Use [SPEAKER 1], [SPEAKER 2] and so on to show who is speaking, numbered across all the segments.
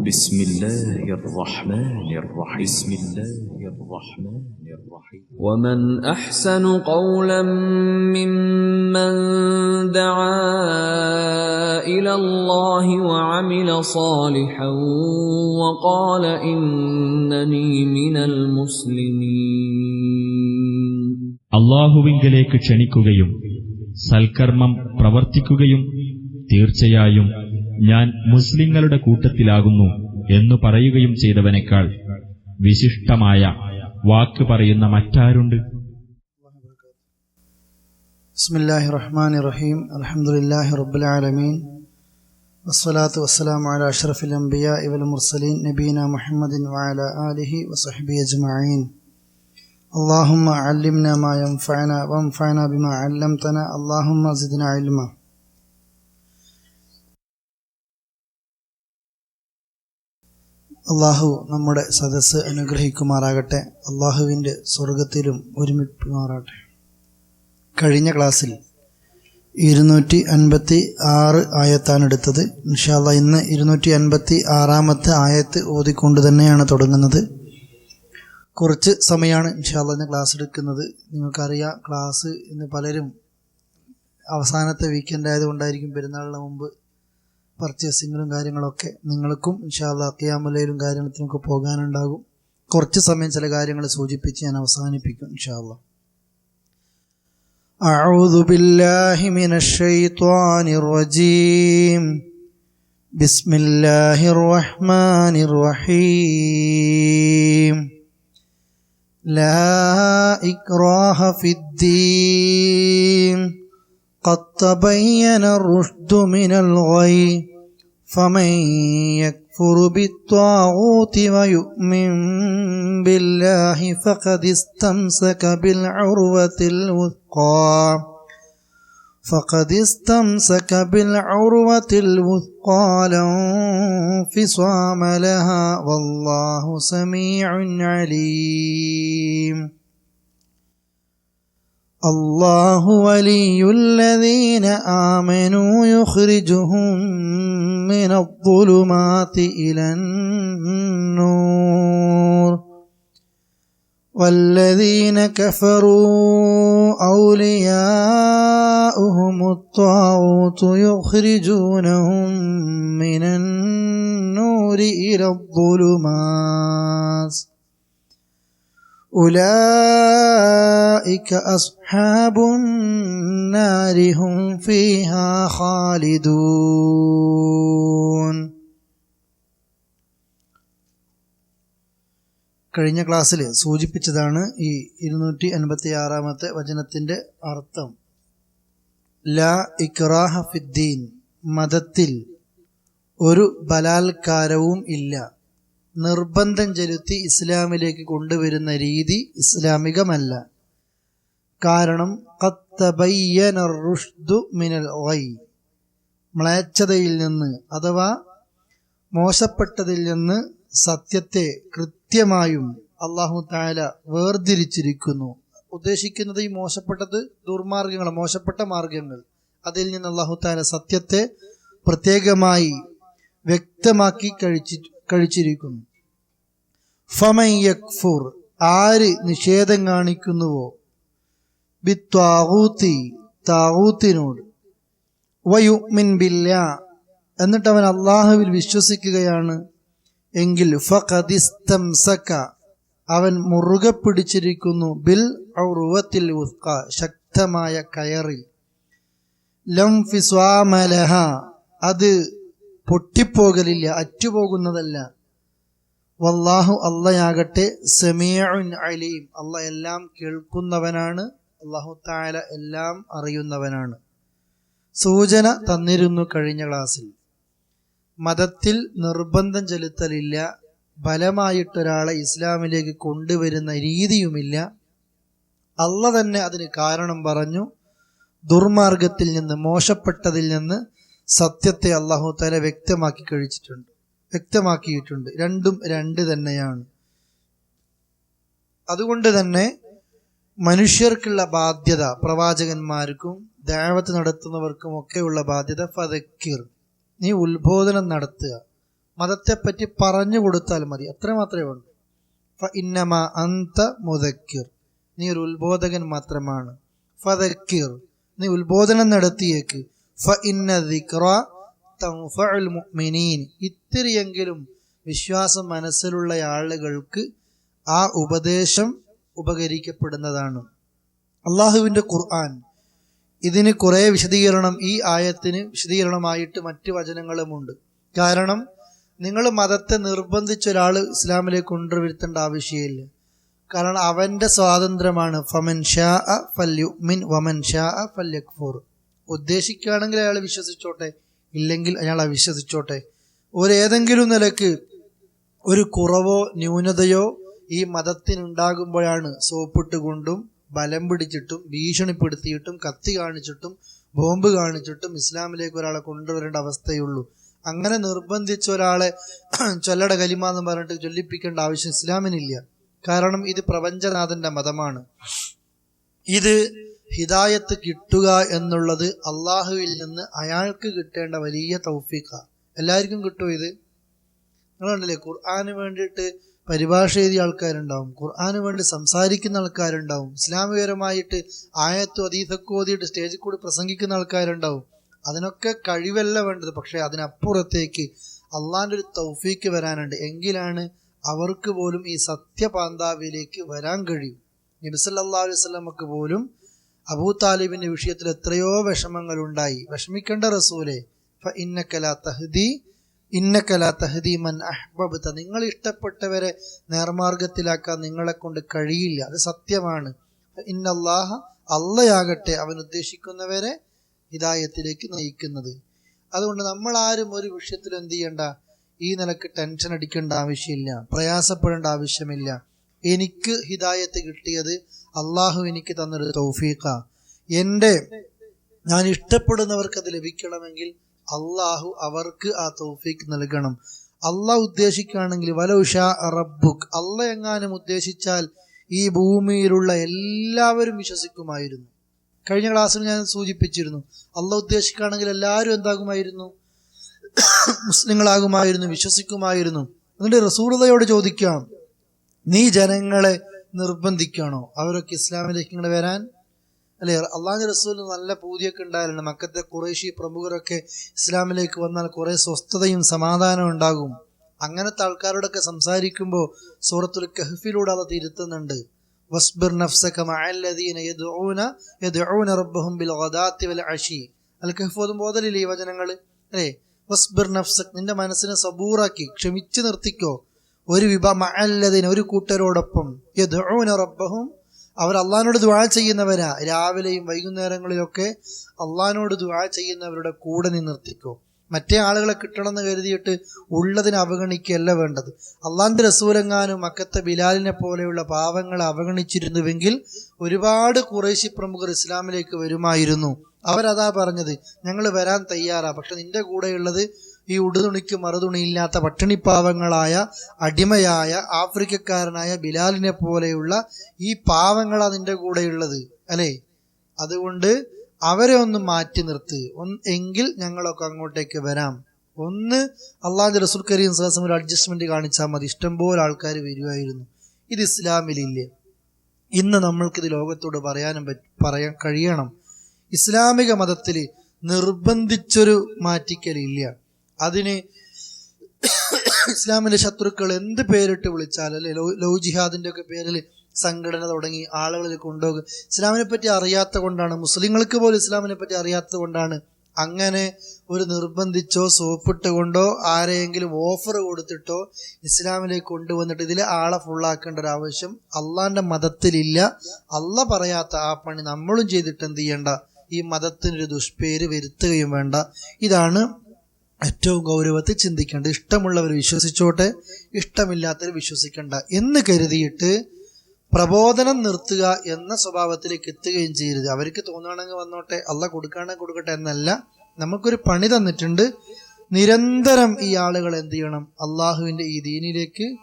[SPEAKER 1] بسم الله الرحمن الرحيم بسم الله الرحمن الرحيم
[SPEAKER 2] ومن احسن قولا ممن دعا الى الله وعمل صالحا وقال انني من المسلمين
[SPEAKER 3] അള്ളാഹുവിങ്കലേക്ക് ക്ഷണിക്കുകയും സൽക്കർമ്മം പ്രവർത്തിക്കുകയും തീർച്ചയായും ഞാൻ മുസ്ലിങ്ങളുടെ കൂട്ടത്തിലാകുന്നു എന്നു പറയുകയും ചെയ്തവനേക്കാൾ വിശിഷ്ടമായ വാക്ക് പറയുന്ന മറ്റാരുണ്ട്?
[SPEAKER 4] ബിസ്മില്ലാഹി റഹ്മാൻ റഹീം അലഹമുല്ലാഹി റബുലാലമീൻ വസ്സലാത്തു വസ്സലാം വാല അഷ്റഫിൽ അംബിയ ഇവൽ മുർസലീൻ. നബീന മുഹമ്മദിൻ വാല ആലിഹി വസഹബി അജ്മീൻ അള്ളാഹുമ്മ അല്ലിംന മാ യംഫഅന വംഫഅന ബിമാ അല്ലംതന. അള്ളാഹുമ്മ സിദ്ന ഇൽമ. അള്ളാഹു നമ്മുടെ സദസ്സ് അനുഗ്രഹിക്കുമാറാകട്ടെ. അള്ളാഹുവിന്റെ സ്വർഗത്തിലും ഒരുമിക്കുമാറാകട്ടെ. കഴിഞ്ഞ ക്ലാസ്സിൽ ഇരുന്നൂറ്റി അൻപത്തി ആറ് ആയത്താണ് എടുത്തത്. ഇൻഷാല്ല ഇന്ന് ഇരുന്നൂറ്റി അൻപത്തി ആറാമത്തെ ആയത്ത് ഓതിക്കൊണ്ട് തന്നെയാണ് തുടങ്ങുന്നത്. കുറച്ച് സമയമാണ് ഇൻഷാല്ല ഇന്ന് ക്ലാസ് എടുക്കുന്നത്. നിങ്ങൾക്കറിയാം ക്ലാസ് ഇന്ന് പലരും അവസാനത്തെ വീക്കെൻഡ് ആയതുകൊണ്ടായിരിക്കും പെരുന്നാളിന് മുമ്പ് പർച്ചേസിങ്ങിലും കാര്യങ്ങളൊക്കെ നിങ്ങൾക്കും ഇൻഷാല്ല അക്കിയാമലയിലും കാര്യത്തിനൊക്കെ പോകാനുണ്ടാകും കുറച്ച് സമയം ചില കാര്യങ്ങൾ സൂചിപ്പിച്ച് ഞാൻ അവസാനിപ്പിക്കും ഇൻഷാല്ല أعوذ بالله من الشيطان الرجيم بسم الله الرحمن الرحيم لا إكراه في الدين قد تبين الرشد من الغي فمن يكفر بالطاغوت ويؤمن بالله فقد استمسك بالعروة الوثقى فقد استمسك بالعروة الوثقى لا انفصام لها والله سميع عليم الله ولي الذين آمنوا يخرجهم من الظلمات إلى النور. والذين كفروا أولياؤهم الطاغوت يخرجونهم من النور إلى الظلمات. أولئك أصحاب النار هم فيها خالدون കഴിഞ്ഞ ക്ലാസ്സിൽ സൂചിപ്പിച്ചതാണ് ഈ ഇരുന്നൂറ്റി അൻപത്തി ആറാമത്തെ വചനത്തിന്റെ അർത്ഥം ലാ ഇക്റാഹ ഫിദ്ദീൻ മതത്തിൽ ഒരു ബലാത്കാരവും ഇല്ല നിർബന്ധം ചെലുത്തി ഇസ്ലാമിലേക്ക് കൊണ്ടുവരുന്ന രീതി ഇസ്ലാമികമല്ല. കാരണം മിനൽ മ്ലേച്ഛതയിൽ നിന്ന് അഥവാ മോശപ്പെട്ടതിൽ നിന്ന് സത്യത്തെ കൃത്യമായും അള്ളാഹു താല വേർതിരിച്ചിരിക്കുന്നു. ഉദ്ദേശിക്കുന്നത് ഈ മോശപ്പെട്ടത് ദുർമാർഗങ്ങൾ മോശപ്പെട്ട മാർഗങ്ങൾ. അതിൽ നിന്ന് അള്ളാഹു താല സത്യത്തെ പ്രത്യേകമായി വ്യക്തമാക്കി കഴിച്ചി കഴിച്ചിരിക്കുന്നു. ഫമൻ ആര് നിഷേധം കാണിക്കുന്നുവോ? ബിത്വാഹൂത്തി താഹൂത്തിനോട് വയുമിൻ ബില്ല എന്നിട്ട് അവൻ അള്ളാഹുവിൽ വിശ്വസിക്കുകയാണ്. എങ്കിൽ ഫഖദിസ്തംസക അവൻ മുറുകെ പിടിച്ചിരിക്കുന്നു ബിൽ ഔറുവത്തിൽ ഉസ്ക ശക്തമായ കയറിൽ. ലം ഫിസ്വാമലഹ അത് പൊട്ടിപ്പോകലില്ല അറ്റുപോകുന്നതല്ല. വല്ലാഹു അള്ളയാകട്ടെ സമീഉൻ അലീം. അല്ല എല്ലാം കേൾക്കുന്നവനാണ്. അള്ളാഹു താല എല്ലാം അറിയുന്നവനാണ്. സൂചന തന്നിരുന്നു കഴിഞ്ഞ ക്ലാസ്സിൽ. മതത്തിൽ നിർബന്ധം ചെലുത്തലില്ല. ബലമായിട്ടൊരാളെ ഇസ്ലാമിലേക്ക് കൊണ്ടുവരുന്ന രീതിയുമില്ല. അള്ള തന്നെ അതിന് കാരണം പറഞ്ഞു. ദുർമാർഗത്തിൽ നിന്ന് മോശപ്പെട്ടതിൽ നിന്ന് സത്യത്തെ അള്ളാഹു തല വ്യക്തമാക്കി കഴിച്ചിട്ടുണ്ട്. വ്യക്തമാക്കിയിട്ടുണ്ട്. രണ്ടും രണ്ട് തന്നെയാണ്. അതുകൊണ്ട് തന്നെ മനുഷ്യർക്കുള്ള ബാധ്യത പ്രവാചകന്മാർക്കും ദേവത്ത് നടത്തുന്നവർക്കും ഒക്കെയുള്ള ബാധ്യത ഫതക്കിർ നീ ഉത്ബോധനം നടത്തുക. മതത്തെപ്പറ്റി പറഞ്ഞു കൊടുത്താൽ മതി. അത്ര മാത്രമേ ഉള്ളൂ. ഇന്നമ അന്ത മുതക്കിർ നീ ഒരു ഉത്ബോധകൻ മാത്രമാണ്. ഫതക്കിർ നീ ഉത്ബോധനം നടത്തിയേക്ക്. മുഅ്മിനീൻ ഇത്തിരിയെങ്കിലും വിശ്വാസം മനസ്സിലുള്ള ആളുകൾക്ക് ആ ഉപദേശം ഉപകരിക്കപ്പെടുന്നതാണ്. അള്ളാഹുവിന്റെ ഖുർആൻ ഇതിന് കുറേ വിശദീകരണം ഈ ആയത്തിന് വിശദീകരണമായിട്ട് മറ്റ് വചനങ്ങളുമുണ്ട്. കാരണം നിങ്ങൾ മതത്തെ നിർബന്ധിച്ച ഒരാൾ ഇസ്ലാമിലേക്ക് കൊണ്ടുവരുത്തേണ്ട ആവശ്യമില്ല. കാരണം അവന്റെ സ്വാതന്ത്ര്യമാണ്. ഫമൻ ഷാ ഫല്യു മിൻ വമൻ ഷാ ഫല്യക്ഫൂർ ഉദ്ദേശിക്കുകയാണെങ്കിൽ അയാൾ വിശ്വസിച്ചോട്ടെ ഇല്ലെങ്കിൽ അയാൾ അവിശ്വസിച്ചോട്ടെ. ഒരേതെങ്കിലും നിലയ്ക്ക് ഒരു കുറവോ ന്യൂനതയോ ഈ മതത്തിനുണ്ടാകുമ്പോഴാണ് സോപ്പിട്ടുകൊണ്ടും ബലം പിടിച്ചിട്ടും ഭീഷണിപ്പെടുത്തിയിട്ടും കത്തി കാണിച്ചിട്ടും ബോംബ് കാണിച്ചിട്ടും ഇസ്ലാമിലേക്ക് ഒരാളെ കൊണ്ടുവരേണ്ട അവസ്ഥയുള്ളൂ. അങ്ങനെ നിർബന്ധിച്ച ഒരാളെ ചൊല്ലട കലിമ എന്ന് പറഞ്ഞിട്ട് ചൊല്ലിപ്പിക്കേണ്ട ആവശ്യം ഇസ്ലാമിനില്ല. കാരണം ഇത് പ്രപഞ്ചനാഥന്റെ മതമാണ്. ഇത് ഹിദായത്ത് കിട്ടുക എന്നുള്ളത് അള്ളാഹുവിൽ നിന്ന് അയാൾക്ക് കിട്ടേണ്ട വലിയ തൗഫീഖാണ് എല്ലാവർക്കും കിട്ടും ഇത്? നിങ്ങളുണ്ടല്ലേ? ഖുർആന് വേണ്ടിയിട്ട് പരിഭാഷ എഴുതിയ ആൾക്കാരുണ്ടാവും. ഖുർആന് വേണ്ടി സംസാരിക്കുന്ന ആൾക്കാരുണ്ടാവും. ഇസ്ലാമികരമായിട്ട് ആയത്തും അതീതക്കും ഓതിയിട്ട് സ്റ്റേജിൽ കൂടി പ്രസംഗിക്കുന്ന ആൾക്കാരുണ്ടാവും. അതിനൊക്കെ കഴിവല്ല വേണ്ടത്. പക്ഷേ അതിനപ്പുറത്തേക്ക് അള്ളാന്റെ ഒരു തൗഫീക്ക് വരാനുണ്ട്. എങ്കിലാണ് അവർക്ക് പോലും ഈ സത്യപാന്താവിലേക്ക് വരാൻ കഴിയും. നബിസല്ലാ അലൈഹി സ്വലമക്ക് പോലും അബൂ താലിബിന്റെ വിഷയത്തിൽ എത്രയോ വിഷമങ്ങൾ ഉണ്ടായി വിഷമിക്കേണ്ട റസൂലെ തഹദി മൻ നിങ്ങൾ ഇഷ്ടപ്പെട്ടവരെ നേർമാർഗത്തിലാക്കാൻ നിങ്ങളെ കൊണ്ട് കഴിയില്ല. അത് സത്യമാണ്. ഇന്നല്ലാഹ അള്ളയാകട്ടെ അവൻ ഉദ്ദേശിക്കുന്നവരെ ഹിതായത്തിലേക്ക് നയിക്കുന്നത്. അതുകൊണ്ട് നമ്മൾ ആരും ഒരു വിഷയത്തിൽ എന്ത് ചെയ്യണ്ട ഈ നിലയ്ക്ക് ടെൻഷൻ അടിക്കേണ്ട ആവശ്യമില്ല പ്രയാസപ്പെടേണ്ട ആവശ്യമില്ല. എനിക്ക് ഹിതായത്ത് കിട്ടിയത് അള്ളാഹു എനിക്ക് തന്നൊരു തൗഫീഖ. എന്റെ ഞാൻ ഇഷ്ടപ്പെടുന്നവർക്ക് അത് ലഭിക്കണമെങ്കിൽ അള്ളാഹു അവർക്ക് ആ തൗഫീഖ് നൽകണം. അള്ളാഹ് ഉദ്ദേശിക്കുകയാണെങ്കിൽ വലൗഷ റബ്ബുക്ക് അള്ള എങ്ങാനും ഉദ്ദേശിച്ചാൽ ഈ ഭൂമിയിലുള്ള എല്ലാവരും വിശ്വസിക്കുമായിരുന്നു. കഴിഞ്ഞ ക്ലാസ്സിൽ ഞാൻ സൂചിപ്പിച്ചിരുന്നു അള്ള ഉദ്ദേശിക്കുകയാണെങ്കിൽ എല്ലാവരും എന്താകുമായിരുന്നു? മുസ്ലിങ്ങളാകുമായിരുന്നു വിശ്വസിക്കുമായിരുന്നു. എന്നിട്ട് റസൂലതയോട് ചോദിക്കാം നീ ജനങ്ങളെ നിർബന്ധിക്കണോ? അവരൊക്കെ ഇസ്ലാമിലേക്ക് ഇങ്ങനെ വരാൻ? അല്ലെ? അള്ളാഹു റസൂലിന് നല്ല പൂതിയൊക്കെ ഉണ്ടായിരുന്നു മക്കത്തെ കുറേശി പ്രമുഖരൊക്കെ ഇസ്ലാമിലേക്ക് വന്നാൽ കുറെ സ്വസ്ഥതയും സമാധാനവും ഉണ്ടാകും. അങ്ങനത്തെ ആൾക്കാരോടൊക്കെ സംസാരിക്കുമ്പോൾ സൂറത്തുൽ കഹഫിലൂടെ അത് തിരുത്തുന്നുണ്ട്. വസ്ബിർ നഫ്സക മഅല്ലദീന റബ്ബഹും ബിൽ വൽ അൽ കഹഫ് ഓതുമ്പോൾ ഈ വചനങ്ങൾ അല്ലേ? വസ്ബിർ നഫ്സക് നിന്റെ മനസ്സിനെ സബൂറാക്കി ക്ഷമിച്ചു നിർത്തിക്കോ. ഒരു വിഭ മഅല്ലദീന ഒരു കൂട്ടരോടൊപ്പം. റബ്ബഹും അവർ അള്ളഹാനോട് ദുആ ചെയ്യുന്നവരാ. രാവിലെയും വൈകുന്നേരങ്ങളിലൊക്കെ അള്ളഹാനോട് ദുആ ചെയ്യുന്നവരുടെ കൂടെ നിന്നിർത്തിക്കോ മറ്റേ ആളുകളെ കിട്ടണമെന്ന് കരുതിയിട്ട് ഉള്ളതിനെ അവഗണിക്കുകയല്ല വേണ്ടത്. അള്ളാന്റെ റസൂലെങ്ങാനും മക്കത്ത ബിലാലിനെ പോലെയുള്ള പാവങ്ങളെ അവഗണിച്ചിരുന്നുവെങ്കിൽ ഒരുപാട് കുറേശി പ്രമുഖർ ഇസ്ലാമിലേക്ക് വരുമായിരുന്നു. അവരതാ പറഞ്ഞത് ഞങ്ങൾ വരാൻ തയ്യാറാ പക്ഷെ നിന്റെ കൂടെയുള്ളത് ഈ ഉടുതുണിക്ക് മറുതുണിയില്ലാത്ത പട്ടിണിപ്പാവങ്ങളായ അടിമയായ ആഫ്രിക്കക്കാരനായ ബിലാലിനെ പോലെയുള്ള ഈ പാവങ്ങളാ നിന്റെ കൂടെയുള്ളത് അല്ലേ? അതുകൊണ്ട് അവരെ ഒന്ന് മാറ്റി നിർത്ത്. എങ്കിൽ ഞങ്ങളൊക്കെ അങ്ങോട്ടേക്ക് വരാം. ഒന്ന് അള്ളാഹു റസൂൽ കരീം സഹസം ഒരു അഡ്ജസ്റ്റ്മെന്റ് കാണിച്ചാൽ മതി. ഇഷ്ടംപോലെ ആൾക്കാർ വരുമായിരുന്നു ഇത് ഇസ്ലാമിലില്ലേ. ഇന്ന് നമ്മൾക്കിത് ലോകത്തോട് പറയാനും പറയാൻ കഴിയണം. ഇസ്ലാമിക മതത്തിൽ നിർബന്ധിച്ചൊരു മാറ്റിക്കലില്ല. അതിന് ഇസ്ലാമിലെ ശത്രുക്കൾ എന്ത് പേരിട്ട് വിളിച്ചാൽ അല്ലെ? ലോ ജിഹാദിന്റെ ഒക്കെ പേരിൽ സംഘടന തുടങ്ങി ആളുകളിൽ കൊണ്ടുപോകും. ഇസ്ലാമിനെ പറ്റി അറിയാത്ത കൊണ്ടാണ് മുസ്ലിങ്ങൾക്ക് പോലും ഇസ്ലാമിനെ പറ്റി അറിയാത്തത് കൊണ്ടാണ് അങ്ങനെ ഒരു നിർബന്ധിച്ചോ സോപ്പിട്ട് കൊണ്ടോ ആരെയെങ്കിലും ഓഫർ കൊടുത്തിട്ടോ ഇസ്ലാമിലേക്ക് കൊണ്ടുവന്നിട്ട് ഇതിൽ ആളെ ഫുള്ളാക്കേണ്ട ഒരു ആവശ്യം അള്ളാന്റെ മതത്തിലില്ല. അല്ല പറയാത്ത ആ പണി നമ്മളും ചെയ്തിട്ട് എന്ത് ചെയ്യണ്ട? ഈ മതത്തിനൊരു ദുഷ്പേര് വരുത്തുകയും വേണ്ട. ഇതാണ് ഏറ്റവും ഗൗരവത്തിൽ ചിന്തിക്കേണ്ട ഇഷ്ടമുള്ളവർ വിശ്വസിച്ചോട്ടെ ഇഷ്ടമില്ലാത്തവർ വിശ്വസിക്കണ്ട എന്ന് കരുതിയിട്ട് പ്രബോധനം നിർത്തുക എന്ന സ്വഭാവത്തിലേക്ക് എത്തുകയും ചെയ്യരുത്. അവർക്ക് തോന്നുകയാണെങ്കിൽ വന്നോട്ടെ അല്ല കൊടുക്കുകയാണെങ്കിൽ കൊടുക്കട്ടെ എന്നല്ല. നമുക്കൊരു പണി തന്നിട്ടുണ്ട്. നിരന്തരം ഈ ആളുകൾ എന്ത് ചെയ്യണം? അള്ളാഹുവിന്റെ ഈ ദീനിലേക്ക്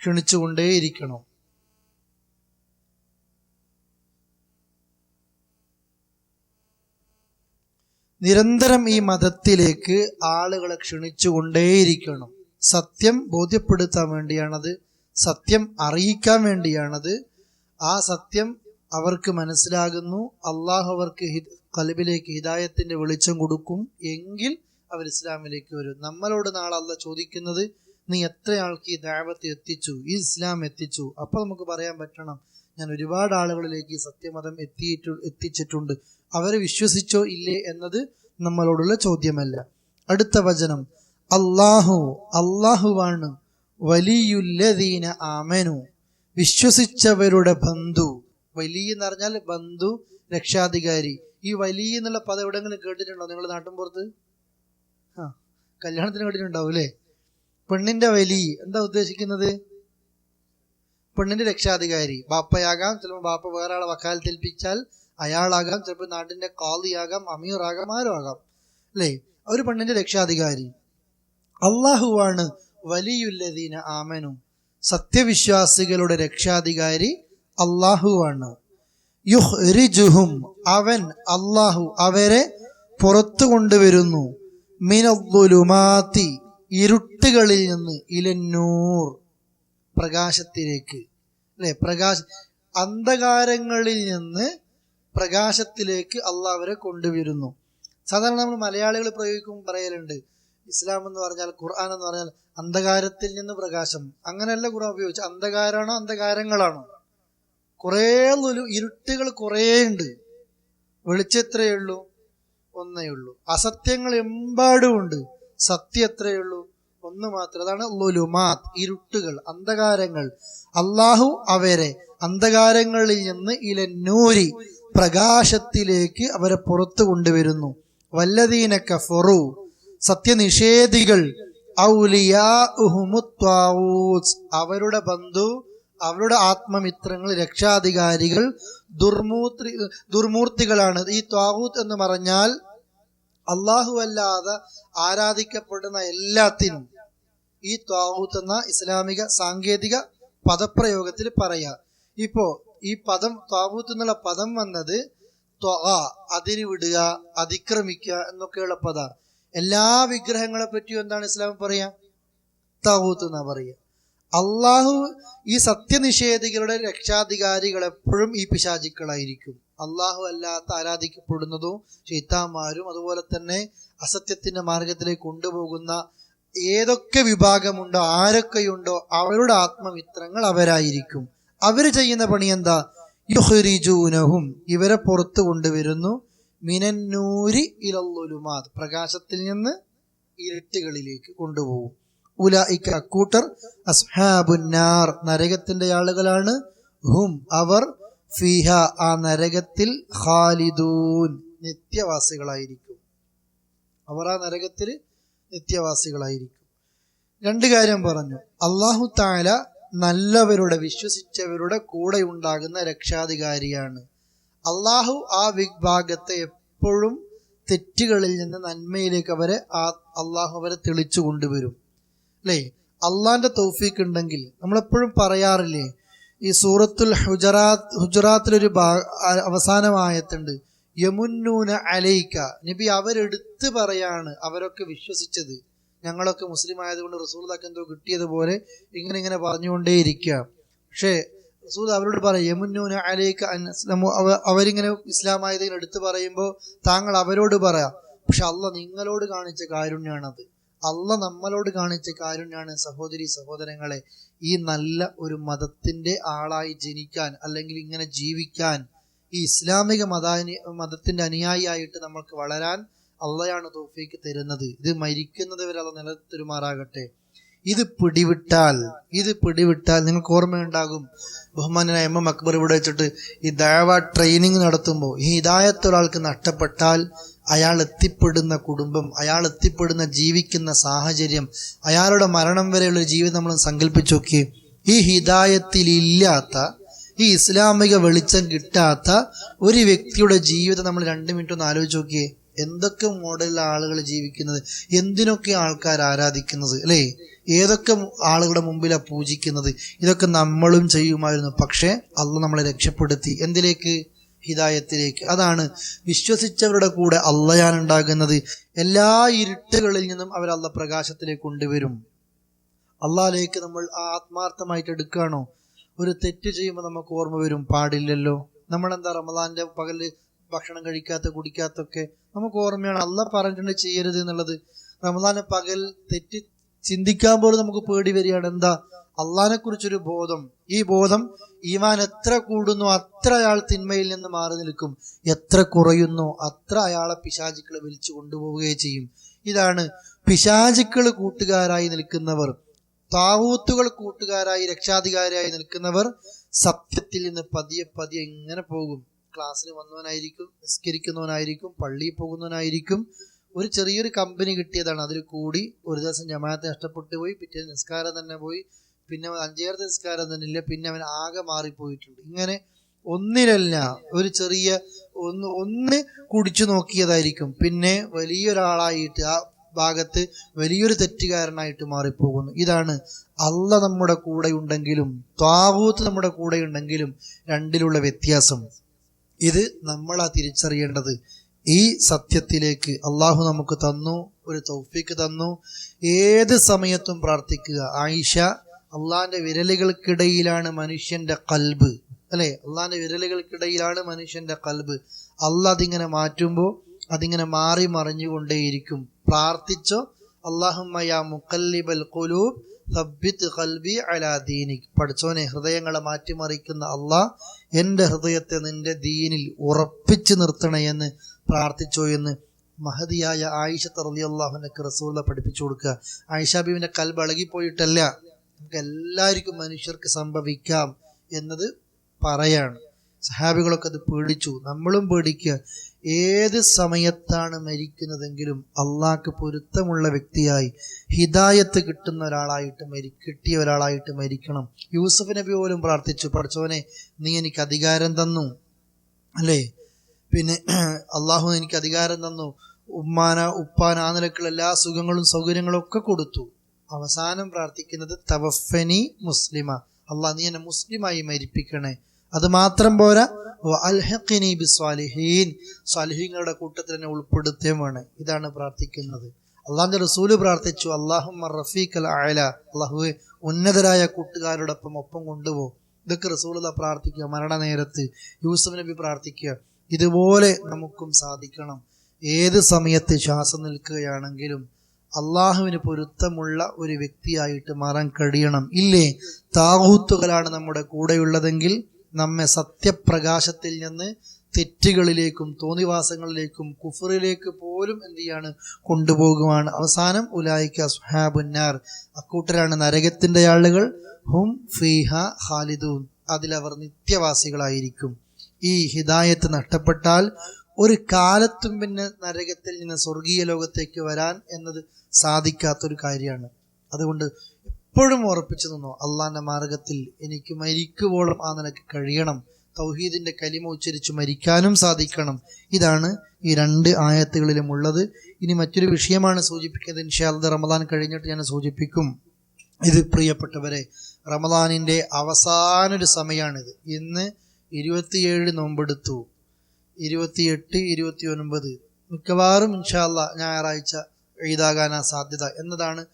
[SPEAKER 4] ക്ഷണിച്ചുകൊണ്ടേയിരിക്കണം. നിരന്തരം ഈ മതത്തിലേക്ക് ആളുകളെ ക്ഷണിച്ചുകൊണ്ടേയിരിക്കണം. സത്യം ബോധ്യപ്പെടുത്താൻ വേണ്ടിയാണത്. സത്യം അറിയിക്കാൻ വേണ്ടിയാണത്. ആ സത്യം അവർക്ക് മനസ്സിലാകുന്നു. അള്ളാഹു അവർക്ക് ഹി- കൽബിലേക്ക് ഹിദായത്തിന്റെ വെളിച്ചം കൊടുക്കും. എങ്കിൽ അവർ ഇസ്ലാമിലേക്ക് വരും. നമ്മളോട് നാളെ അല്ല ചോദിക്കുന്നത് നീ എത്ര ആൾക്ക് ഈ ദാവത്ത് എത്തിച്ചു? ഈ ഇസ്ലാം എത്തിച്ചു? അപ്പൊ നമുക്ക് പറയാൻ പറ്റണം. ഞാൻ ഒരുപാട് ആളുകളിലേക്ക് ഈ സത്യമതം എത്തിയിട്ടു എത്തിച്ചിട്ടുണ്ട്. അവരെ വിശ്വസിച്ചോ ഇല്ലേ എന്നത് നമ്മളോടുള്ള ചോദ്യമല്ല. അടുത്ത വചനം അള്ളാഹു അള്ളാഹുവാണ് വലിയുല്ലദീന ആമനു. വിശ്വസിച്ചവരുടെ ബന്ധു വലിയ എന്ന് പറഞ്ഞാൽ ബന്ധു രക്ഷാധികാരി. ഈ വലിയ എന്നുള്ള പദം എവിടെങ്കിലും കേട്ടിട്ടുണ്ടോ നിങ്ങൾ നാട്ടിൻപുറത്ത്? ആ കല്യാണത്തിന് കേട്ടിട്ടുണ്ടാവും അല്ലേ? പെണ്ണിന്റെ വലി എന്താ ഉദ്ദേശിക്കുന്നത്? പെണ്ണിന്റെ രക്ഷാധികാരി. ബാപ്പയാകാം ചിലപ്പോൾ ബാപ്പ വേറെ ആളെ വക്കാലത്തേൽപ്പിച്ചാൽ അയാളാകാം ചിലപ്പോൾ നാട്ടിന്റെ കാളിയാകാം അമീറാകാം ആരും ആകാം അല്ലേ? ഒരു പെണ്ണിന്റെ രക്ഷാധികാരി. അള്ളാഹുവാണ് വലിയുല്ലദീന ആമനു. സത്യവിശ്വാസികളുടെ രക്ഷാധികാരി അള്ളാഹുവാണ്. യുഹ്രിജുഹും അവൻ അള്ളാഹു അവരെ പുറത്തു കൊണ്ടുവരുന്നു. മിനദ്ദുലുമാത്തി ഇരുട്ടുകളിൽ നിന്ന് ഇലന്നൂർ പ്രകാശത്തിലേക്ക്. അല്ലെ? പ്രകാശ അന്ധകാരങ്ങളിൽ നിന്ന് പ്രകാശത്തിലേക്ക് അള്ളാഹ് അവരെ കൊണ്ടുവരുന്നു. സാധാരണ നമ്മൾ മലയാളികൾ പ്രയോഗിക്കുമ്പോൾ പറയലുണ്ട്. ഇസ്ലാം എന്ന് പറഞ്ഞാൽ ഖുർആൻ എന്ന് പറഞ്ഞാൽ അന്ധകാരത്തിൽ നിന്ന് പ്രകാശം. അങ്ങനെയല്ല ഖുർആൻ ഉപയോഗിച്ച് അന്ധകാരമാണോ അന്ധകാരങ്ങളാണോ? കുറേ ഇരുട്ടുകൾ കുറേ ഉണ്ട്. വെളിച്ചം എത്രയേ ഉള്ളൂ? ഒന്നേ ഉള്ളൂ. അസത്യങ്ങൾ എമ്പാടും ഉണ്ട്. സത്യം എത്രയേ ഉള്ളൂ? ഒന്ന് മാത്രം. അതാണ് ലുലുമാത് ഇരുട്ടുകൾ അന്ധകാരങ്ങൾ. അള്ളാഹു അവരെ അന്ധകാരങ്ങളിൽ നിന്ന് ഇലന്നൂരി പ്രകാശത്തിലേക്ക് അവരെ പുറത്തു കൊണ്ടുവരുന്നു വല്ലതീന കഫറു സത്യനിഷേധികൾ. അവരുടെ ബന്ധു അവരുടെ ആത്മമിത്രങ്ങൾ രക്ഷാധികാരികൾ ദുർമൂർത്തി ദുർമൂർത്തികളാണ് ഈ ത്വാഹൂത്ത് എന്ന് പറഞ്ഞാൽ അള്ളാഹു അല്ലാതെ ആരാധിക്കപ്പെടുന്ന എല്ലാത്തിനും ഈ ത്വാഹൂത്ത് എന്ന ഇസ്ലാമിക സാങ്കേതിക പദപ്രയോഗത്തിൽ പറയാം ഇപ്പോ ഈ പദം താബൂത്ത് എന്നുള്ള പദം വന്നത് അതിരിവിടുക അതിര് വിടുക അതിക്രമിക്കുക എന്നൊക്കെയുള്ള പദമാണ് എല്ലാ വിഗ്രഹങ്ങളെ പറ്റിയും എന്താണ് ഇസ്ലാം പറയാ? താബൂത്ത് എന്നാ പറയുക അള്ളാഹു ഈ സത്യനിഷേധികളുടെ രക്ഷാധികാരികൾ എപ്പോഴും ഈ പിശാചിക്കളായിരിക്കും. അള്ളാഹു അല്ലാത്ത ആരാധിക്കപ്പെടുന്നതും ഷെയ്ത്താന്മാരും അതുപോലെ തന്നെ അസത്യത്തിന്റെ മാർഗത്തിലേക്ക് കൊണ്ടുപോകുന്ന ഏതൊക്കെ വിഭാഗമുണ്ടോ ആരൊക്കെയുണ്ടോ അവരുടെ ആത്മമിത്രങ്ങൾ അവരായിരിക്കും. അവർ ചെയ്യുന്ന പണി എന്താ? യുഹ്രിജൂനഹും ഇവരെ പുറത്തു കൊണ്ടുവരുന്നു. മിനന്നൂരി ഇലല്ലുലുമാത് പ്രകാശത്തിൽ നിന്ന് ഇരുട്ടുകളിലേക്ക് കൊണ്ടുപോകും. ഉല ഇക്ക അക്കൂട്ടർ അസ്ഹാബുന്നാർ. നരകത്തിന്റെ ആളുകളാണ്. ഹും അവർ ഫിഹ ആ നരകത്തിൽ ഖാലിദൂൻ. നിത്യവാസികളായിരിക്കും. അവർ ആ നരകത്തിൽ നിത്യവാസികളായിരിക്കും. രണ്ട് കാര്യം പറഞ്ഞു. അള്ളാഹു താല നല്ലവരുടെ വിശ്വസിച്ചവരുടെ കൂടെ ഉണ്ടാകുന്ന രക്ഷാധികാരിയാണ്. അള്ളാഹു ആ വിഭാഗത്തെ എപ്പോഴും തെറ്റുകളിൽ നിന്ന് നന്മയിലേക്ക് അവരെ ആ അള്ളാഹു അവരെ തെളിച്ചു കൊണ്ടുവരും. അല്ലേ? അള്ളാന്റെ തൗഫീക്ക് ഉണ്ടെങ്കിൽ നമ്മളെപ്പോഴും പറയാറില്ലേ ഈ സൂറത്തുൽ ഹുജറാത്ത് ഹുജറാത്തിലൊരു ഭാ അവസാനമായത്തുണ്ട് യമുന്നൂന അലൈക്ക നബി അവരെടുത്ത് പറയാണ് അവരൊക്കെ വിശ്വസിച്ചത്. ഞങ്ങളൊക്കെ മുസ്ലിം ആയതുകൊണ്ട് റസൂൽദാക്ക് എന്തോ കിട്ടിയതുപോലെ ഇങ്ങനെ ഇങ്ങനെ പറഞ്ഞുകൊണ്ടേ ഇരിക്കുക പക്ഷേ റസൂൽ അവരോട് പറയും യമുന്നൂന അലേക്ക് അസ്ലമു. അവരിങ്ങനെ ഇസ്ലാം ആയതിനെ എടുത്തു പറയുമ്പോൾ താങ്കൾ അവരോട് പറയാം പക്ഷെ അല്ല നിങ്ങളോട് കാണിച്ച കാരുണ്യാണത്. അല്ല നമ്മളോട് കാണിച്ച കാരുണ്യാണ് സഹോദരി സഹോദരങ്ങളെ. ഈ നല്ല ഒരു മതത്തിന്റെ ആളായി ജനിക്കാൻ അല്ലെങ്കിൽ ഇങ്ങനെ ജീവിക്കാൻ ഈ ഇസ്ലാമിക മതാനി മതത്തിന്റെ അനുയായിയായിട്ട് നമ്മൾക്ക് വളരാൻ അള്ളയാണ് തോഫീക്ക് തരുന്നത്. ഇത് മരിക്കുന്നത് വരെ അത് നിലനിർത്തുമാറാകട്ടെ. ഇത് പിടിവിട്ടാൽ ഇത് പിടിവിട്ടാൽ നിങ്ങൾക്ക് ഓർമ്മയുണ്ടാകും. ബഹുമാനായ എം എം അക്ബർ ഇവിടെ വെച്ചിട്ട് ഈ ദയവ ട്രെയിനിങ് നടത്തുമ്പോൾ ഈ ഇതായത്തൊരാൾക്ക് നഷ്ടപ്പെട്ടാൽ അയാൾ എത്തിപ്പെടുന്ന കുടുംബം അയാൾ എത്തിപ്പെടുന്ന ജീവിക്കുന്ന സാഹചര്യം അയാളുടെ മരണം വരെയുള്ള ജീവിതം നമ്മൾ സങ്കല്പിച്ചു നോക്കി ഈ ഹിതായത്തിലില്ലാത്ത ഈ ഇസ്ലാമിക വെളിച്ചം കിട്ടാത്ത ഒരു വ്യക്തിയുടെ ജീവിതം നമ്മൾ രണ്ട് മിനിറ്റ് ഒന്ന് ആലോചിച്ച് നോക്കിയേ. എന്തൊക്കെ മോഡലിൽ ആളുകൾ ജീവിക്കുന്നത്? എന്തിനൊക്കെ ആൾക്കാർ ആരാധിക്കുന്നത്? അല്ലേ? ഏതൊക്കെ ആളുകളുടെ മുമ്പിലാണ് പൂജിക്കുന്നത്? ഇതൊക്കെ നമ്മളും ചെയ്യുമായിരുന്നു. പക്ഷേ അള്ള നമ്മളെ രക്ഷപ്പെടുത്തി. എന്തിലേക്ക്? ഹിതായത്തിലേക്ക് അതാണ് വിശ്വസിച്ചവരുടെ കൂടെ അള്ളയാൻ ഉണ്ടാകുന്നത്. എല്ലാ ഇരുട്ടുകളിൽ നിന്നും അവർ അള്ള പ്രകാശത്തിലേക്ക് കൊണ്ടുവരും. അള്ളാഹിലേക്ക് നമ്മൾ ആത്മാർത്ഥമായിട്ട് എടുക്കുകയാണോ? ഒരു തെറ്റ് ചെയ്യുമ്പോൾ നമുക്ക് ഓർമ്മ വരും. പാടില്ലല്ലോ. നമ്മളെന്താ റമദാന്റെ പകൽ ഭക്ഷണം കഴിക്കാത്ത കുടിക്കാത്തൊക്കെ നമുക്ക് ഓർമ്മയാണ്. അല്ല പറഞ്ഞിട്ടുണ്ട് ചെയ്യരുത് എന്നുള്ളത്. റമദാനെ പകൽ തെറ്റി ചിന്തിക്കാൻ പോലും നമുക്ക് പേടി വരികയാണ്. എന്താ? അള്ളഹാനെ കുറിച്ചൊരു ബോധം. ഈ ബോധം ഈമാൻ എത്ര കൂടുന്നു അത്ര അയാൾ തിന്മയിൽ നിന്ന് മാറി നിൽക്കും. എത്ര കുറയുന്നു അത്ര അയാളെ പിശാചുക്കൾ വിളിച്ചു കൊണ്ടുപോവുകയും ചെയ്യും. ഇതാണ് പിശാചുക്കൾ കൂട്ടുകാരായി നിൽക്കുന്നവർ താവൂത്തുകൾ കൂട്ടുകാരായി രക്ഷാധികാരിയായി നിൽക്കുന്നവർ സത്യത്തിൽ നിന്ന് പതിയെ പതിയെ ഇങ്ങനെ പോകും. ക്ലാസ്സിന് വന്നവനായിരിക്കും നിസ്കരിക്കുന്നവനായിരിക്കും പള്ളിയിൽ പോകുന്നവനായിരിക്കും. ഒരു ചെറിയൊരു കമ്പനി കിട്ടിയതാണ്. അതിൽ കൂടി ഒരു ദിവസം ജമാഅത്ത് നഷ്ടപ്പെട്ടു പോയി പിറ്റേ നിസ്കാരം തന്നെ പോയി. പിന്നെ അവൻ നിസ്കാരം തന്നെ ഇല്ല പിന്നെ അവൻ ആകെ മാറിപ്പോയിട്ടുണ്ട്. ഇങ്ങനെ ഒന്നിലല്ല ഒരു ചെറിയ ഒന്ന് ഒന്ന് കുടിച്ചു നോക്കിയതായിരിക്കും. പിന്നെ വലിയൊരാളായിട്ട് ആ ഭാഗത്ത് വലിയൊരു തെറ്റുകാരനായിട്ട് മാറിപ്പോകുന്നു. ഇതാണ് അല്ല നമ്മുടെ കൂടെ ഉണ്ടെങ്കിലും താവൂത്ത് നമ്മുടെ കൂടെ ഉണ്ടെങ്കിലും രണ്ടിലുള്ള വ്യത്യാസം. ഇത് നമ്മളാ തിരിച്ചറിയേണ്ടത്. ഈ സത്യത്തിലേക്ക് അള്ളാഹു നമുക്ക് തന്നു ഒരു തൗഫീക്ക് തന്നു. ഏത് സമയത്തും പ്രാർത്ഥിക്കുക. ആയിഷ അള്ളാന്റെ വിരലുകൾക്കിടയിലാണ് മനുഷ്യന്റെ കൽബ്. അല്ലെ? അള്ളാന്റെ വിരലുകൾക്കിടയിലാണ് മനുഷ്യന്റെ കൽബ്. അള്ളാഹ് അതിങ്ങനെ മാറ്റുമ്പോൾ അതിങ്ങനെ മാറി മറിഞ്ഞുകൊണ്ടേയിരിക്കും. പ്രാർത്ഥിച്ചോ അള്ളാഹുമ്മയ മുക്കല്ലിബൽ കുലൂബ് സബ്ബിത്ത് കൽബി അലാ പഠിച്ചോനെ ഹൃദയങ്ങളെ മാറ്റിമറിക്കുന്ന അള്ളാഹ് എന്റെ ഹൃദയത്തെ നിന്റെ ദീനിൽ ഉറപ്പിച്ചു നിർത്തണേ എന്ന് പ്രാർത്ഥിച്ചോ എന്ന് മഹതിയായ ആയിഷ തറലി അള്ളാഹുനക്ക് റസൂല പഠിപ്പിച്ചു കൊടുക്കുക. ആയിഷ ബീവിന്റെ കൽബ് ഇളകിപ്പോയിട്ടല്ല. നമുക്ക് എല്ലാവർക്കും മനുഷ്യർക്ക് സംഭവിക്കാം എന്നത് പറയാണ്. സഹാബികളൊക്കെ അത് പേടിച്ചു. നമ്മളും പേടിക്കുക. ഏത് സമയത്താണ് മരിക്കുന്നതെങ്കിലും അള്ളാഹ്ക്ക് പൊരുത്തമുള്ള വ്യക്തിയായി ഹിദായത്ത് കിട്ടുന്ന ഒരാളായിട്ട് മരി കിട്ടിയ ഒരാളായിട്ട് മരിക്കണം. യൂസഫ് നബി പോലും പ്രാർത്ഥിച്ചു. പഠിച്ചവനെ നീ എനിക്ക് അധികാരം തന്നു. അല്ലേ? പിന്നെ അള്ളാഹു എനിക്ക് അധികാരം തന്നു. ഉമ്മാന ഉപ്പാന ആ നിലക്കുള്ള എല്ലാ സുഖങ്ങളും സൗകര്യങ്ങളും ഒക്കെ കൊടുത്തു. അവസാനം പ്രാർത്ഥിക്കുന്നത് തവഫനി മുസ്ലിമ. അള്ളാഹ് നീ എന്നെ മുസ്ലിമായി മരിപ്പിക്കണേ. അത് മാത്രം പോരാ. അൽഹഖിനി കൂട്ടത്തിൽ എന്നെ ഉൾപ്പെടുത്തുകയും വേണം. ഇതാണ് പ്രാർത്ഥിക്കുന്നത്. അള്ളാഹിന്റെ റസൂൽ പ്രാർത്ഥിച്ചു. അള്ളാഹു റഫീഖ് അൽ അയല ഉന്നതരായ കൂട്ടുകാരോടൊപ്പം ഒപ്പം കൊണ്ടുപോകും ഇതൊക്കെ റസൂല പ്രാർത്ഥിക്കുക. മരണ നേരത്ത് യൂസഫ് നബി പ്രാർത്ഥിക്കുക. ഇതുപോലെ നമുക്കും സാധിക്കണം. ഏത് സമയത്ത് ശ്വാസം നിൽക്കുകയാണെങ്കിലും അള്ളാഹുവിന് പൊരുത്തമുള്ള ഒരു വ്യക്തിയായിട്ട് മാറാൻ കഴിയണം. ഇല്ലേ? താഹൂത്തുകളാണ് നമ്മുടെ കൂടെയുള്ളതെങ്കിൽ നമ്മെ സത്യപ്രകാശത്തിൽ നിന്ന് തെറ്റുകളിലേക്കും തോന്നിവാസങ്ങളിലേക്കും കുഫറിലേക്ക് പോലും എന്ത് ചെയ്യാണ് കൊണ്ടുപോകുവാണ്. അവസാനം ഉലായിക്ക സുഹാബുന്നാർ അക്കൂട്ടരാണ് നരകത്തിന്റെ ആളുകൾ. ഹും ഫീഹ ഖാലിദൂൻ. അതിലവർ നിത്യവാസികളായിരിക്കും. ഈ ഹിദായത്ത് നഷ്ടപ്പെട്ടാൽ ഒരു കാലത്തും പിന്നെ നരകത്തിൽ നിന്ന് സ്വർഗീയ ലോകത്തേക്ക് വരാൻ എന്നത് സാധിക്കാത്തൊരു കാര്യമാണ്. അതുകൊണ്ട് എപ്പോഴും ഉറപ്പിച്ചു നിന്നു അള്ളാന്റെ മാർഗത്തിൽ എനിക്ക് മരിക്കുവോളം ആ നിനക്ക് കഴിയണം. തൗഹീദിന്റെ കലിമ ഉച്ചരിച്ച് മരിക്കാനും സാധിക്കണം. ഇതാണ് ഈ രണ്ട് ആയത്തുകളിലും ഉള്ളത്. ഇനി മറ്റൊരു വിഷയമാണ് സൂചിപ്പിക്കുന്നത് ഇൻഷാല്ല റമദാൻ കഴിഞ്ഞിട്ട് ഞാൻ സൂചിപ്പിക്കും. ഇത് പ്രിയപ്പെട്ടവരെ റമദാനിന്റെ അവസാന ഒരു സമയമാണിത്. ഇന്ന് ഇരുപത്തിയേഴ് നോമ്പെടുത്തു. ഇരുപത്തിയെട്ട് ഇരുപത്തി ഒൻപത് മിക്കവാറും ഇൻഷാല്ല ഞായറാഴ്ച എഴുതാകാനാ സാധ്യത എന്നതാണ്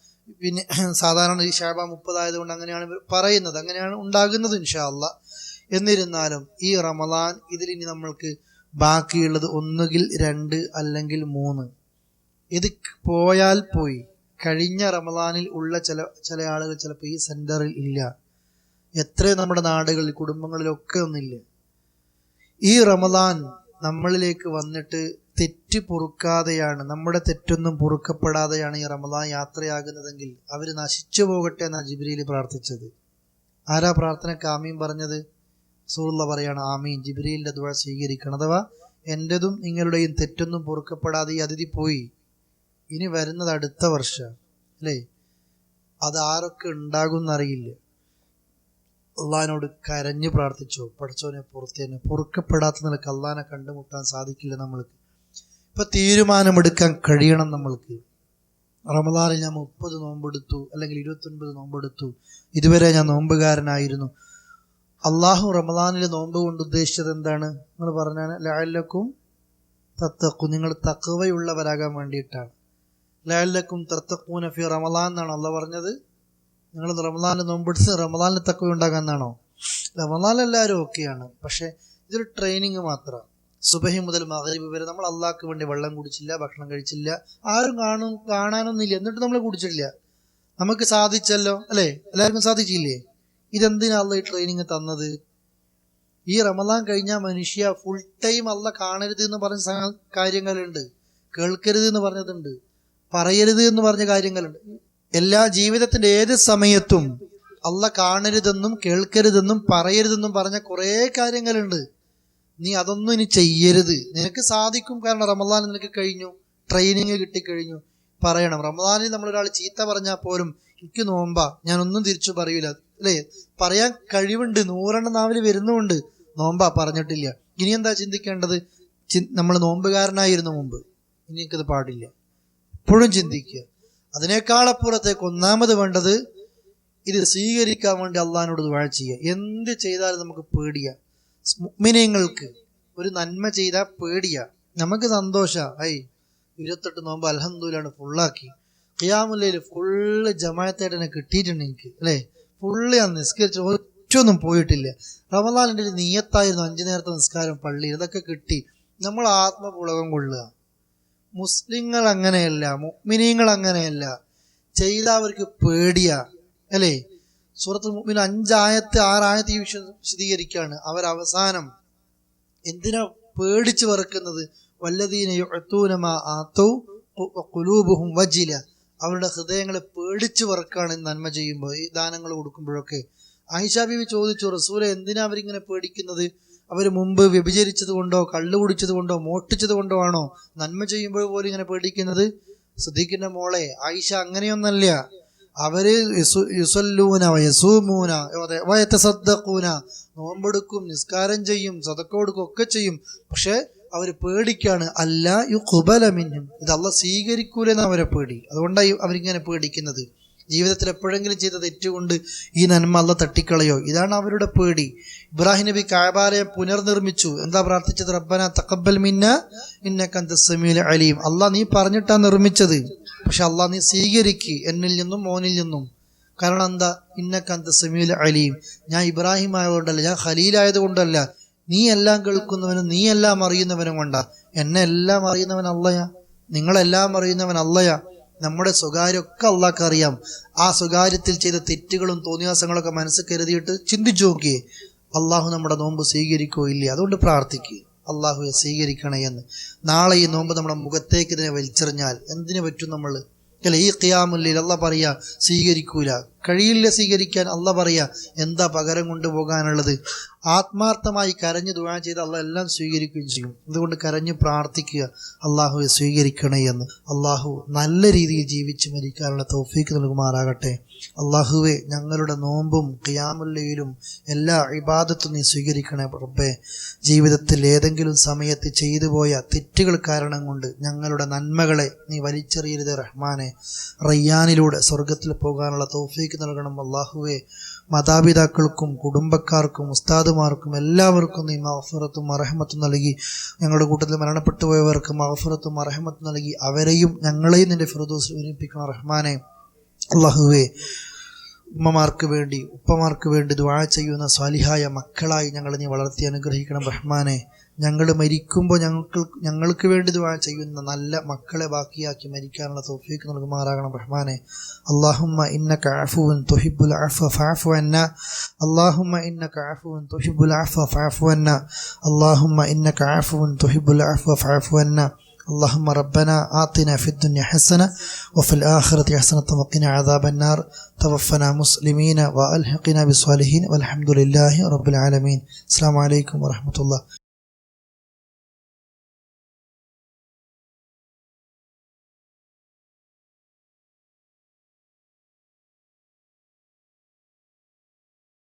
[SPEAKER 4] പിന്നെ സാധാരണ ഈ ഷാബ മുപ്പതായതുകൊണ്ട് അങ്ങനെയാണ് പറയുന്നത്. അങ്ങനെയാണ് ഉണ്ടാകുന്നത് ഇൻഷാല്ല എന്നിരുന്നാലും ഈ റമദാൻ ഇതിലിനി നമ്മൾക്ക് ബാക്കിയുള്ളത് ഒന്നുകിൽ രണ്ട് അല്ലെങ്കിൽ മൂന്ന്. ഇത് പോയാൽ പോയി. കഴിഞ്ഞ റമദാനിൽ ഉള്ള ചില ചില ആളുകൾ ചിലപ്പോൾ ഈ സെന്ററിൽ ഇല്ല. എത്ര നമ്മുടെ നാടുകളിൽ കുടുംബങ്ങളിലൊക്കെ ഒന്നില്ല. ഈ റമദാൻ നമ്മളിലേക്ക് വന്നിട്ട് തെറ്റ് പൊറുക്കാതെയാണ് നമ്മുടെ തെറ്റൊന്നും പൊറുക്കപ്പെടാതെയാണ് ഈ റമദാൻ യാത്രയാകുന്നതെങ്കിൽ അവർ നശിച്ചു പോകട്ടെ എന്നാണ് ജിബ്രീൽ പ്രാർത്ഥിച്ചത്. ആരാ പ്രാർത്ഥനക്ക് ആമീൻ പറഞ്ഞത്? സൂറുള്ള പറയാണ് ആമീൻ. ജിബ്രീലിന്റെ ദുഴ സ്വീകരിക്കണം. അഥവാ എന്റെതും നിങ്ങളുടെയും തെറ്റൊന്നും പൊറുക്കപ്പെടാതെ ഈ അതിഥി പോയി ഇനി വരുന്നത് അടുത്ത വർഷം അല്ലേ? അത് ആരൊക്കെ ഉണ്ടാകും എന്നറിയില്ല അള്ളഹാനോട് കരഞ്ഞു പ്രാർത്ഥിച്ചോ പഠിച്ചവനെ പുറത്തേനെ പൊറുക്കപ്പെടാത്ത നിലയ്ക്ക് അള്ളഹാനെ കണ്ടുമുട്ടാൻ സാധിക്കില്ല നമ്മൾക്ക്. ഇപ്പൊ തീരുമാനമെടുക്കാൻ കഴിയണം നമ്മൾക്ക്. റമദാനിൽ ഞാൻ മുപ്പത് നോമ്പെടുത്തു അല്ലെങ്കിൽ ഇരുപത്തൊൻപത് നോമ്പെടുത്തു. ഇതുവരെ ഞാൻ നോമ്പുകാരനായിരുന്നു. അള്ളാഹു റമദാനിൽ നോമ്പ് കൊണ്ട് ഉദ്ദേശിച്ചത് എന്താണ്? നിങ്ങൾ പറഞ്ഞാൽ ലാലക്കും തത്തക്കും നിങ്ങൾ തക്കവയുള്ളവരാകാൻ വേണ്ടിയിട്ടാണ്. ലാലക്കും തത്തക്കൂന ഫി റമദാൻ എന്നാണ് അള്ള പറഞ്ഞത്. നിങ്ങൾ റമദാനിൽ നോമ്പെടുത്ത് റമദാനിൽ തക്കവ ഉണ്ടാകാൻ എന്നാണോ? റമദാൻ എല്ലാവരും ഓക്കെയാണ്. പക്ഷേ ഇതൊരു ട്രെയിനിങ് മാത്രമാണ് സുബഹി മുതൽ മകരീബ് വരെ നമ്മൾ അള്ളാഹ്ക്ക് വേണ്ടി വെള്ളം കുടിച്ചില്ല ഭക്ഷണം കഴിച്ചില്ല ആരും കാണും കാണാനൊന്നുമില്ല. എന്നിട്ട് നമ്മൾ കുടിച്ചിട്ടില്ല. നമുക്ക് സാധിച്ചല്ലോ അല്ലേ? എല്ലാവർക്കും സാധിച്ചില്ലേ? ഇതെന്തിനാ അള്ള ഈ ട്രെയിനിങ് തന്നത്? ഈ റമദാൻ കഴിഞ്ഞ മനുഷ്യ ഫുൾ ടൈം അല്ല കാണരുത് എന്ന് പറഞ്ഞ കാര്യങ്ങളുണ്ട്. കേൾക്കരുത് എന്ന് പറഞ്ഞതുണ്ട്. പറയരുത് എന്ന് പറഞ്ഞ കാര്യങ്ങളുണ്ട്. എല്ലാ ജീവിതത്തിന്റെ ഏത് സമയത്തും അല്ല കാണരുതെന്നും കേൾക്കരുതെന്നും പറയരുതെന്നും പറഞ്ഞ കുറേ കാര്യങ്ങളുണ്ട്. നീ അതൊന്നും ഇനി ചെയ്യരുത്. നിനക്ക് സാധിക്കും കാരണം റമദാൻ നിനക്ക് കഴിഞ്ഞു. ട്രെയിനിങ് കിട്ടിക്കഴിഞ്ഞു. പറയണം. റമദാനിൽ നമ്മളൊരാൾ ചീത്ത പറഞ്ഞാൽ പോലും എനിക്ക് നോമ്പാ. ഞാനൊന്നും തിരിച്ചു പറയൂല. അല്ലേ? പറയാൻ കഴിവുണ്ട്. നൂറെണ്ണം നാവിൽ വരുന്നുമുണ്ട്. നോമ്പാ പറഞ്ഞിട്ടില്ല. ഇനി എന്താ ചിന്തിക്കേണ്ടത്? നമ്മൾ നോമ്പുകാരനായിരുന്നു മുമ്പ്. ഇനി എനിക്കത് പാടില്ല. എപ്പോഴും ചിന്തിക്കുക. അതിനേക്കാളപ്പുറത്തേക്ക് ഒന്നാമത് വേണ്ടത് ഇത് സ്വീകരിക്കാൻ വേണ്ടി അള്ളഹാനോട് ദുആ ചെയ്യുക. എന്ത് ചെയ്താലും നമുക്ക് പേടിയാ. മുഅ്മിനീങ്ങൾക്ക് ഒരു നന്മ ചെയ്ത പേടിയാ. നമുക്ക് സന്തോഷ. ഐ ഇരുപത്തെട്ട് നോമ്പ് അൽഹംദുലില്ലാഹ് ഫുള്ളാക്കി. ഖിയാമുല്ലയിൽ ഫുള്ള് ജമാഅത്തായിട്ട് തന്നെ കിട്ടിയിട്ടുണ്ട് എനിക്ക് അല്ലേ? ഫുള്ള് ഞാൻ നിസ്കരിച്ചു ഒറ്റൊന്നും പോയിട്ടില്ല. റമദാനിന്റെ ഒരു നീയത്തായിരുന്നു അഞ്ചു നേരത്തെ നിസ്കാരം പള്ളി ഇതൊക്കെ കിട്ടി. നമ്മൾ ആത്മപുളകം കൊള്ളുക. മുസ്ലിങ്ങൾ അങ്ങനെയല്ല മുഅ്മിനീങ്ങൾ അങ്ങനെയല്ല. ചെയ്ത അവർക്ക് പേടിയാ അല്ലേ? സൂറത്ത് മുഅ്മിൻ അഞ്ചായത്ത് ആറായത്ത് ഈ വിഷയം വിശദീകരിക്കുകയാണ്. അവരവസാനം എന്തിനാ പേടിച്ചു വറുക്കുന്നത്? വല്ലതീന വജില. അവരുടെ ഹൃദയങ്ങളെ പേടിച്ചു വറക്കാണ് നന്മ ചെയ്യുമ്പോൾ ഈ ദാനങ്ങൾ കൊടുക്കുമ്പോഴൊക്കെ. ആയിഷ ബീവി ചോദിച്ചു റസൂലെ എന്തിനാ അവരിങ്ങനെ പേടിക്കുന്നത്? അവർ മുമ്പ് വ്യഭിചരിച്ചത് കൊണ്ടോ കള്ളു കുടിച്ചത് കൊണ്ടോ മോഷ്ടിച്ചത് കൊണ്ടോ ആണോ നന്മ ചെയ്യുമ്പോൾ പോലും ഇങ്ങനെ പേടിക്കുന്നത്? ശ്രദ്ധിക്കുന്ന മോളെ ആയിഷ അങ്ങനെയൊന്നല്ല. അവർ യസു- യുസല്ലൂന യസൂമൂന അതെ, വയതസദ്ദഖൂന നോമ്പെടുക്കും നിസ്കാരം ചെയ്യും കൊടുക്കും ഒക്കെ ചെയ്യും. പക്ഷെ അവർ പേടിക്കാണ്. അല്ല യു കുബലമിന്നും ഇത് അല്ല സ്വീകരിക്കൂലെന്ന് അവരെ പേടി. അതുകൊണ്ടാണ് അവരിങ്ങനെ പേടിക്കുന്നത്. ജീവിതത്തിൽ എപ്പോഴെങ്കിലും ചെയ്ത തെറ്റുകൊണ്ട് ഈ നന്മ അല്ല തട്ടിക്കളയോ? ഇതാണ് അവരുടെ പേടി. ഇബ്രാഹിം നബി കാബാലയെ പുനർനിർമ്മിച്ചു. എന്താ പ്രാർത്ഥിച്ചത്? റബ്ബന തക്കബൽ മിന്ന ഇന്നക്കന്ത സമീൽ അലീം. അല്ല നീ പറഞ്ഞിട്ടാ നിർമ്മിച്ചത്. പക്ഷെ അള്ളാഹ് നീ സ്വീകരിക്ക് എന്നിൽ നിന്നും മോനിൽ നിന്നും. കാരണം എന്താ? ഇന്നക്കന്ത സമീൽ അലീം. ഞാൻ ഇബ്രാഹിം ആയതുകൊണ്ടല്ല ഞാൻ ഖലീലായത് കൊണ്ടല്ല നീ എല്ലാം കേൾക്കുന്നവനും നീ എല്ലാം അറിയുന്നവനും കൊണ്ടാ. എന്നെ എല്ലാം അറിയുന്നവൻ അല്ലയാ നിങ്ങളെല്ലാം അറിയുന്നവൻ അല്ലയാ നമ്മുടെ സ്വകാര്യമൊക്കെ അള്ളാഹ്ക്ക് അറിയാം. ആ സ്വകാര്യത്തിൽ ചെയ്ത തെറ്റുകളും തോന്നിയാസങ്ങളൊക്കെ മനസ്സിൽ കരുതിയിട്ട് ചിന്തിച്ചു നോക്കിയേ. അള്ളാഹു നമ്മുടെ നോമ്പ് സ്വീകരിക്കോ ഇല്ലേ? അതുകൊണ്ട് പ്രാർത്ഥിക്കുക അള്ളാഹുവെ സ്വീകരിക്കണേ എന്ന്. നാളെ ഈ നോമ്പ് നമ്മുടെ മുഖത്തേക്ക് ഇതിനെ വലിച്ചെറിഞ്ഞാൽ എന്തിനു പറ്റും നമ്മൾ അല്ല? ഈ ഖിയാമുല്ലിൽ അല്ല പറയാ സ്വീകരിക്കൂല. കഴിയില്ല സ്വീകരിക്കാൻ അല്ല പറയാ എന്താ പകരം കൊണ്ടുപോകാനുള്ളത്? ആത്മാർത്ഥമായി കരഞ്ഞു ദുവാ ചെയ്ത് അല്ല എല്ലാം സ്വീകരിക്കുകയും ചെയ്യും. അതുകൊണ്ട് കരഞ്ഞു പ്രാർത്ഥിക്കുക? അള്ളാഹുവെ സ്വീകരിക്കണേ എന്ന്. അള്ളാഹു നല്ല രീതിയിൽ ജീവിച്ച് മരിക്കാനുള്ള തൗഫീക്ക് നൽകുമാറാകട്ടെ. അള്ളാഹുവെ ഞങ്ങളുടെ നോമ്പും ഖിയാമുല്ലയിലും എല്ലാ ഇബാദത്തും നീ സ്വീകരിക്കണേ റബ്ബേ. ജീവിതത്തിൽ ഏതെങ്കിലും സമയത്ത് ചെയ്തു പോയ തെറ്റുകൾ കാരണം കൊണ്ട് ഞങ്ങളുടെ നന്മകളെ നീ വലിച്ചെറിയരുത് റഹ്മാനെ. റയ്യാനിലൂടെ സ്വർഗത്തിൽ പോകാനുള്ള തൗഫീക്ക് നൽകണം. അള്ളാഹുവെ മാതാപിതാക്കൾക്കും കുടുംബക്കാർക്കും ഉസ്താദുമാർക്കും എല്ലാവർക്കും നീ മഹഫറത്തും അർഹമത്തും നൽകി. ഞങ്ങളുടെ കൂട്ടത്തിൽ മരണപ്പെട്ടു പോയവർക്ക് മഹഫറത്തും അർഹമത്തും നൽകി. അവരെയും ഞങ്ങളെയും നിന്റെ ഫിറദോസ് ഒരുമിപ്പിക്കണം റഹ്മാനെ. അള്ളാഹുവെ ഉമ്മമാർക്ക് വേണ്ടി ഉപ്പമാർക്ക് വേണ്ടി ദുആ ചെയ്യുന്ന സ്വാലിഹായ മക്കളായി ഞങ്ങളെ നീ വളർത്തി അനുഗ്രഹിക്കണം റഹ്മാനെ. ഞങ്ങൾ മരിക്കുമ്പോൾ ഞങ്ങൾക്ക് ഞങ്ങൾക്ക് വേണ്ടി ദുആ ചെയ്യുന്ന നല്ല മക്കളെ ബാക്കിയാക്കി മരിക്കാനുള്ള തൗഫീക്ക് നൽകുമാറാകണം റഹ്മാനെ اللهم إنك عفو تحب العفو فاعف عنا اللهم إنك عفو تحب العفو فاعف عنا اللهم إنك عفو تحب العفو فاعف عنا اللهم ربنا آتنا في الدنيا حسنة وفي الآخرة حسنة وقنا عذاب النار توفنا مسلمين وألحقنا بالصالحين والحمد لله رب العالمين السلام عليكم ورحمة الله